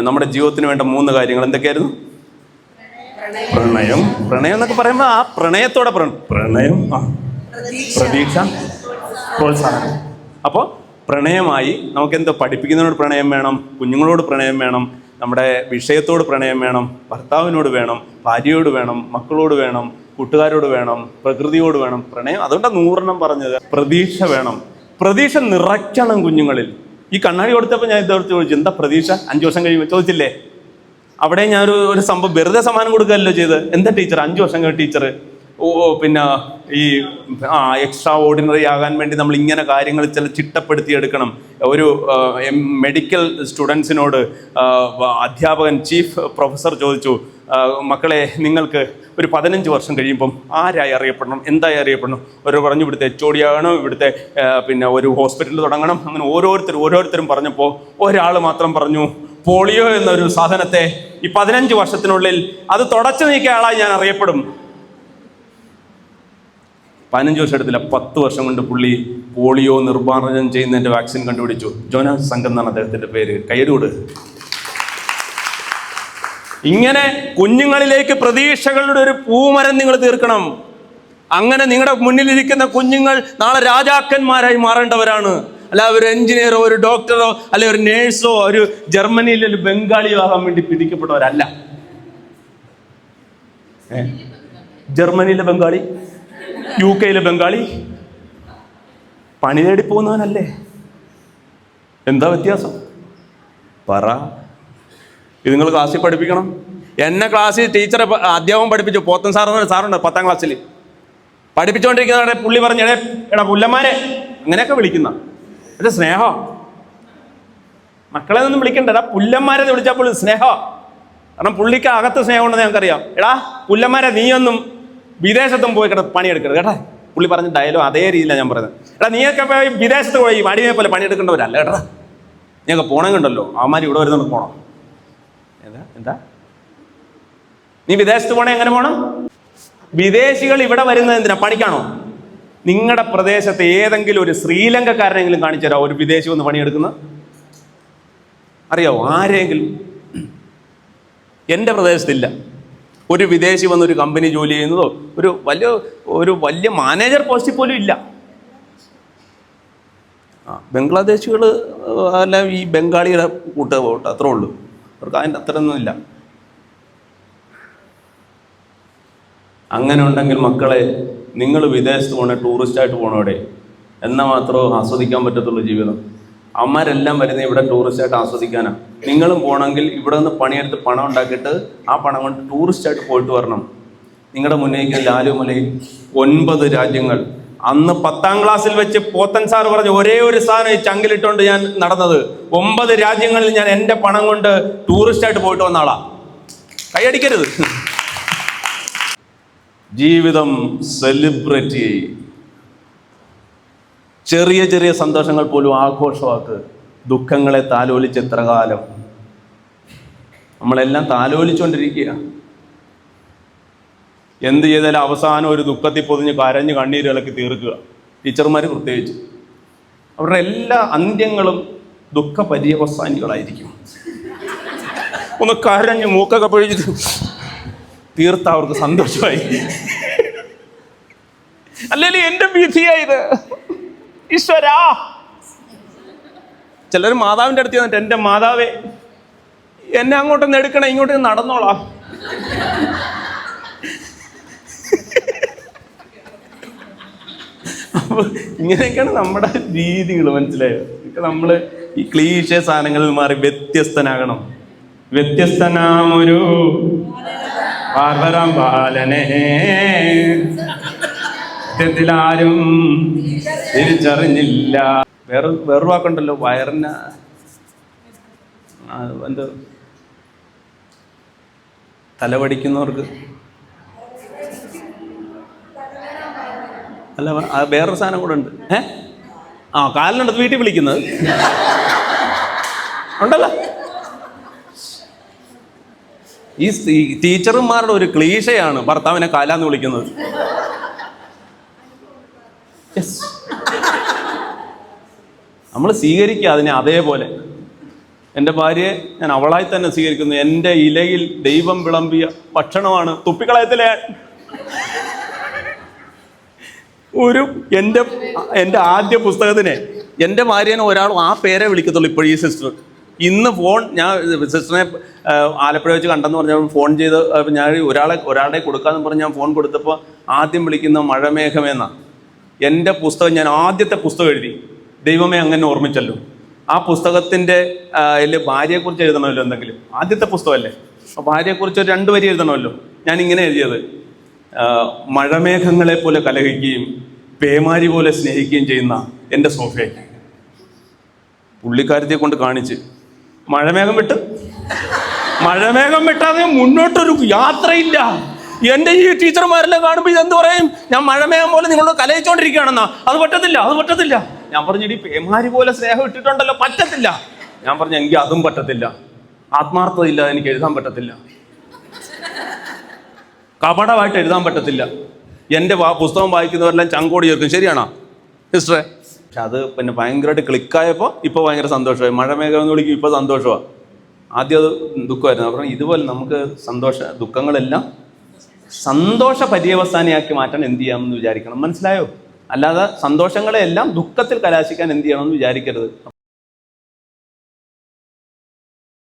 നമ്മുടെ ജീവിതത്തിന് വേണ്ട മൂന്ന് കാര്യങ്ങൾ എന്തൊക്കെയായിരുന്നു? പ്രണയം. പ്രണയം എന്നൊക്കെ പറയുമ്പോൾ ആ പ്രണയത്തോടെ പ്ര- പ്രണയം പ്രതീക്ഷ. പ്രോത്സാഹനം. അപ്പോൾ പ്രണയമായി നമുക്ക് എന്തോ പഠിപ്പിക്കുന്നതിനോട് പ്രണയം വേണം കുഞ്ഞുങ്ങളോട് പ്രണയം വേണം നമ്മുടെ വിഷയത്തോട് പ്രണയം വേണം ഭർത്താവിനോട് വേണം ഭാര്യയോട് വേണം മക്കളോട് വേണം കൂട്ടുകാരോട് വേണം പ്രകൃതിയോട് വേണം. പ്രണയം അതുകൊണ്ടാണ് നൂറെണ്ണം പറഞ്ഞത്. പ്രതീക്ഷ വേണം. പ്രതീക്ഷ നിറയ്ക്കണം കുഞ്ഞുങ്ങളിൽ. ഈ കണ്ണാടി കൊടുത്തപ്പോൾ ഞാൻ ഇതോർത്ത് ചോദിച്ചു എന്താ പ്രതീക്ഷ? അഞ്ചു വർഷം കഴിയുമ്പോൾ ചോദിച്ചില്ലേ. അവിടെ ഞാനൊരു ഒരു സംഭവം വെറുതെ സമ്മാനം കൊടുക്കുകയല്ലോ ചെയ്ത് എന്താ ടീച്ചർ? അഞ്ചു വർഷം കഴിഞ്ഞ ടീച്ചർ പിന്നെ ഈ ആ എക്സ്ട്രാ ഓർഡിനറി ആകാൻ വേണ്ടി നമ്മൾ ഇങ്ങനെ കാര്യങ്ങൾ ചില ചിട്ടപ്പെടുത്തി എടുക്കണം. ഒരു മെഡിക്കൽ സ്റ്റുഡൻസിനോട് അധ്യാപകൻ ചീഫ് പ്രൊഫസർ ചോദിച്ചു മക്കളെ നിങ്ങൾക്ക് ഒരു പതിനഞ്ച് വർഷം കഴിയുമ്പം ആരായി അറിയപ്പെടണം? എന്തായി അറിയപ്പെടണം? ഒരു പറഞ്ഞു ഇവിടുത്തെ എച്ച് ആകണം ഇവിടുത്തെ പിന്നെ ഒരു ഹോസ്പിറ്റൽ തുടങ്ങണം. അങ്ങനെ ഓരോരുത്തരും ഓരോരുത്തരും പറഞ്ഞപ്പോൾ ഒരാൾ മാത്രം പറഞ്ഞു പോളിയോ എന്നൊരു സാധനത്തെ ഈ പതിനഞ്ച് വർഷത്തിനുള്ളിൽ അത് തുടച്ചു നീക്കിയ ആളായി ഞാൻ അറിയപ്പെടും. പതിനഞ്ച് വർഷം എടുത്തില്ല. പത്ത് വർഷം കൊണ്ട് പുള്ളി പോളിയോ നിർമ്മാർജനം ചെയ്യുന്നതിന്റെ വാക്സിൻ കണ്ടുപിടിച്ചു. ജോനാസ് സംഘം എന്നാണ് അദ്ദേഹത്തിന്റെ പേര്. കയ്യടൂട് ഇങ്ങനെ കുഞ്ഞുങ്ങളിലേക്ക് പ്രതീക്ഷകളുടെ ഒരു പൂമരം നിങ്ങൾ തീർക്കണം. അങ്ങനെ നിങ്ങളുടെ മുന്നിലിരിക്കുന്ന കുഞ്ഞുങ്ങൾ നാളെ രാജാക്കന്മാരായി മാറേണ്ടവരാണ്. അല്ല ഒരു എഞ്ചിനീയറോ ഒരു ഡോക്ടറോ അല്ലെ ഒരു നേഴ്സോ ഒരു ജർമ്മനിയിലെ ഒരു ബംഗാളിയോ ആകാൻ വേണ്ടി പിടിക്കപ്പെട്ടവരല്ല? ജർമ്മനിയിലെ ബംഗാളി? യു കെയിലെ ബംഗാളി പണി തേടി പോകുന്നവനല്ലേ? എന്താ വ്യത്യാസം? പറ. ഇത് നിങ്ങൾ ക്ലാസ്സിൽ പഠിപ്പിക്കണം. എന്നെ ക്ലാസ്സിൽ ടീച്ചറെ പ- അധ്യാപകം പഠിപ്പിച്ചു. പോത്തൻ സാർ എന്നൊരു സാറുണ്ട് പത്താം ക്ലാസ്സിൽ പഠിപ്പിച്ചുകൊണ്ടിരിക്കുന്നവരുടെ പുള്ളി പറഞ്ഞ എടേ പുല്ലന്മാരെ. അങ്ങനെയൊക്കെ വിളിക്കുന്ന. അത് സ്നേഹം. മക്കളെ ഒന്നും വിളിക്കണ്ട. പുല്ലന്മാരെ വിളിച്ചാൽ വിളിച്ചപ്പോൾ സ്നേഹം. കാരണം പുള്ളിക്ക് അകത്ത് സ്നേഹമുണ്ടെന്ന് ഞങ്ങൾക്കറിയാം. എടാ പുല്ലന്മാരെ നീയൊന്നും വിദേശത്തും പോയി കിടന്ന് പണിയെടുക്കരുത് കേട്ടാ. പുള്ളി പറഞ്ഞ ഡയലോ അതേ രീതിയിലാണ് ഞാൻ പറയുന്നത്. എടാ നീയൊക്കെ പോയി വിദേശത്ത് പോയി അടിമയെ പോലെ പണിയെടുക്കേണ്ടവരല്ല കേട്ടാ. നീയൊക്കെ പോണം കണ്ടല്ലോ. അവന്മാർ ഇവിടെ വരുന്നുണ്ട് പോണം. എന്താ എന്താ? നീ വിദേശത്ത് പോണേ എങ്ങനെ പോണം? വിദേശികൾ ഇവിടെ വരുന്നത് എന്തിനാ? പണിക്കാണോ? നിങ്ങളുടെ പ്രദേശത്ത് ഏതെങ്കിലും ഒരു ശ്രീലങ്കക്കാരനെങ്കിലും കാണിച്ചു തരാമോ ഒരു വിദേശി വന്ന് പണിയെടുക്കുന്ന? അറിയാവോ? ആരെങ്കിലും? എന്റെ പ്രദേശത്തില്ല. ഒരു വിദേശി വന്ന് ഒരു കമ്പനി ജോലി ചെയ്യുന്നതോ ഒരു വലിയ ഒരു വലിയ മാനേജർ പോസ്റ്റിൽ പോലും ഇല്ല. ആ ബംഗ്ലാദേശികൾ അല്ല ഈ ബംഗാളിയുടെ കൂട്ട് പോട്ടെ അത്രേ ഉള്ളൂ. അവർക്ക് അതിന്റെ അത്രയൊന്നുമില്ല അങ്ങനെ ഉണ്ടെങ്കിൽ മക്കളെ നിങ്ങൾ വിദേശത്ത് പോകണേ ടൂറിസ്റ്റായിട്ട് പോകണോടെ എന്നാൽ മാത്രമേ ആസ്വദിക്കാൻ പറ്റത്തുള്ളൂ ജീവിതം. അമ്മമാരെല്ലാം വരുന്നത് ഇവിടെ ടൂറിസ്റ്റായിട്ട് ആസ്വദിക്കാനാണ് നിങ്ങളും പോകണമെങ്കിൽ ഇവിടെ നിന്ന് പണിയെടുത്ത് പണം ഉണ്ടാക്കിയിട്ട് ആ പണം കൊണ്ട് ടൂറിസ്റ്റായിട്ട് പോയിട്ട് വരണം. നിങ്ങളുടെ മുന്നേക്ക് ലാലുമലയിൽ ഒൻപത് രാജ്യങ്ങൾ. അന്ന് പത്താം ക്ലാസ്സിൽ വെച്ച് പോത്തൻ സാർ പറഞ്ഞ ഒരേ ഒരു സാധനം ഈ ചങ്കിലിട്ടുകൊണ്ട് ഞാൻ നടന്നത്. ഒമ്പത് രാജ്യങ്ങളിൽ ഞാൻ എന്റെ പണം കൊണ്ട് ടൂറിസ്റ്റായിട്ട് പോയിട്ട് വന്ന ആളാ. കൈയടിക്കരുത്. ജീവിതം സെലിബ്രേറ്റ് ചെറിയ ചെറിയ സന്തോഷങ്ങൾ പോലും ആഘോഷമാക്ക് ദുഃഖങ്ങളെ താലോലിച്ച് എത്ര കാലം? നമ്മളെല്ലാം താലോലിച്ചുകൊണ്ടിരിക്കുക എന്ത് ചെയ്താലും അവസാനം ഒരു ദുഃഖത്തിൽ പൊതിഞ്ഞ് കരഞ്ഞ് കണ്ണീരുകളൊക്കെ തീർക്കുക. ടീച്ചർമാർ പ്രത്യേകിച്ച്. അവരുടെ എല്ലാ അന്ത്യങ്ങളും ദുഃഖ പര്യവസാനികളായിരിക്കും ഒന്ന് കരഞ്ഞ് മൂക്കൊക്കെ പൊഴിച്ച് തീർത്ത അവർക്ക് സന്തോഷമായി. അല്ലെങ്കിൽ എന്റെ വിധിയായത് ഈശ്വരാ. ചിലർ മാതാവിന്റെ അടുത്ത് ചെന്നിട്ട് എന്റെ മാതാവേ എന്നെ അങ്ങോട്ടൊന്ന് എടുക്കണേ ഇങ്ങോട്ട് നടന്നോളാം. അപ്പൊ ഇങ്ങനെയൊക്കെയാണ് നമ്മുടെ രീതികൾ മനസ്സിലായോ? നമ്മൾ ഈ ക്ലീശ സാധനങ്ങളിൽ മാറി വ്യത്യസ്തനാകണം. വ്യത്യസ്തനാമൊരു പാർവരം ബാലനെ. സത്യത്തിലാരും തിരിച്ചറിഞ്ഞില്ല. വേറെ വേറെ വാക്കുണ്ടല്ലോ വയറിന് എന്ത്? തലവടിക്കുന്നവർക്ക് അല്ല വേറൊരു സാധനം കൂടെ ഉണ്ട്. ഏ? ആ കാലിനടുത്ത് വീട്ടിൽ വിളിക്കുന്നത്. ഉണ്ടല്ലോ. ഈ ടീച്ചർമാരുടെ ഒരു ക്ലീശയാണ് ഭർത്താവിനെ കാലാന്ന് വിളിക്കുന്നത്. നമ്മൾ സ്വീകരിക്കുക അതിനെ അതേപോലെ. എന്റെ ഭാര്യയെ ഞാൻ അവളായി തന്നെ സ്വീകരിക്കുന്നു. എന്റെ ഇലയിൽ ദൈവം വിളമ്പിയ ഭക്ഷണമാണ് തുപ്പിക്കളയത്തിലെ. ഒരു എന്റെ എന്റെ ആദ്യ പുസ്തകത്തിനെ എന്റെ ഭാര്യനെ ഒരാൾ ആ പേരെ വിളിക്കത്തുള്ളൂ ഇപ്പോൾ ഈ സിസ്റ്റർ. ഇന്ന് ഫോൺ ഞാൻ സിസ്റ്ററിനെ ആലപ്പുഴ വെച്ച് കണ്ടെന്ന് പറഞ്ഞപ്പോൾ ഫോൺ ചെയ്ത് ഞാൻ ഒരാളെ ഒരാളെ കൊടുക്കാന്ന് പറഞ്ഞ് ഞാൻ ഫോൺ കൊടുത്തപ്പോൾ ആദ്യം വിളിക്കുന്ന മഴമേഘമെന്ന എന്റെ പുസ്തകം ഞാൻ ആദ്യത്തെ പുസ്തകം എഴുതി. ദൈവമേ അങ്ങനെ ഓർമ്മിച്ചല്ലോ. ആ പുസ്തകത്തിന്റെ അതിൽ ഭാര്യയെക്കുറിച്ച് എഴുതണമല്ലോ എന്തെങ്കിലും. ആദ്യത്തെ പുസ്തകമല്ലേ? അപ്പോൾ ഭാര്യയെക്കുറിച്ച് ഒരു രണ്ട് വരി എഴുതണമല്ലോ. ഞാൻ ഇങ്ങനെ എഴുതിയത് മഴമേഘങ്ങളെ പോലെ കലഹിക്കുകയും പേമാരി പോലെ സ്നേഹിക്കുകയും ചെയ്യുന്ന എന്റെ സോഫയെ. പുള്ളിക്കാരത്തെ കൊണ്ട് കാണിച്ച്. മഴമേഘം വിട്ട്? മഴമേഘം വിട്ടാതെ മുന്നോട്ടൊരു യാത്രയില്ല. എന്റെ ഈ ടീച്ചർമാരെല്ലാം കാണുമ്പോൾ ഇതെന്ത് പറയും? ഞാൻ മഴമേഘം പോലെ നിങ്ങളോട് കലയിച്ചോണ്ടിരിക്കുകയാണെന്നാ അത് പറ്റത്തില്ല അത് പറ്റത്തില്ല. ഞാൻ പറഞ്ഞു ഇടി പേമാരി പോലെ സ്നേഹം ഇട്ടിട്ടുണ്ടല്ലോ പറ്റത്തില്ല. ഞാൻ പറഞ്ഞു എനിക്ക് അതും പറ്റത്തില്ല. ആത്മാർത്ഥത ഇല്ലാതെ എനിക്ക് എഴുതാൻ പറ്റത്തില്ല. കപടമായിട്ട് എഴുതാൻ പറ്റത്തില്ല. എന്റെ പുസ്തകം വായിക്കുന്നവരെല്ലാം ചങ്കോടി ചേർക്കും. ശരിയാണോ സിസ്റ്ററെ? പക്ഷെ അത് പിന്നെ ഭയങ്കരമായിട്ട് ക്ലിക്കായപ്പോൾ ഇപ്പോൾ ഭയങ്കര സന്തോഷമായി. മഴമേഘം എന്ന് വിളിക്കും ഇപ്പോൾ സന്തോഷമാണ് ആദ്യം അത് ദുഃഖമായിരുന്നു. അപ്പം ഇതുപോലെ നമുക്ക് സന്തോഷ ദുഃഖങ്ങളെല്ലാം സന്തോഷ പര്യവസാനിയാക്കി മാറ്റാൻ എന്ത് ചെയ്യാമെന്ന് വിചാരിക്കണം. മനസ്സിലായോ? അല്ലാതെ സന്തോഷങ്ങളെല്ലാം ദുഃഖത്തിൽ കലാശിക്കാൻ എന്ത് ചെയ്യണമെന്ന് വിചാരിക്കരുത്.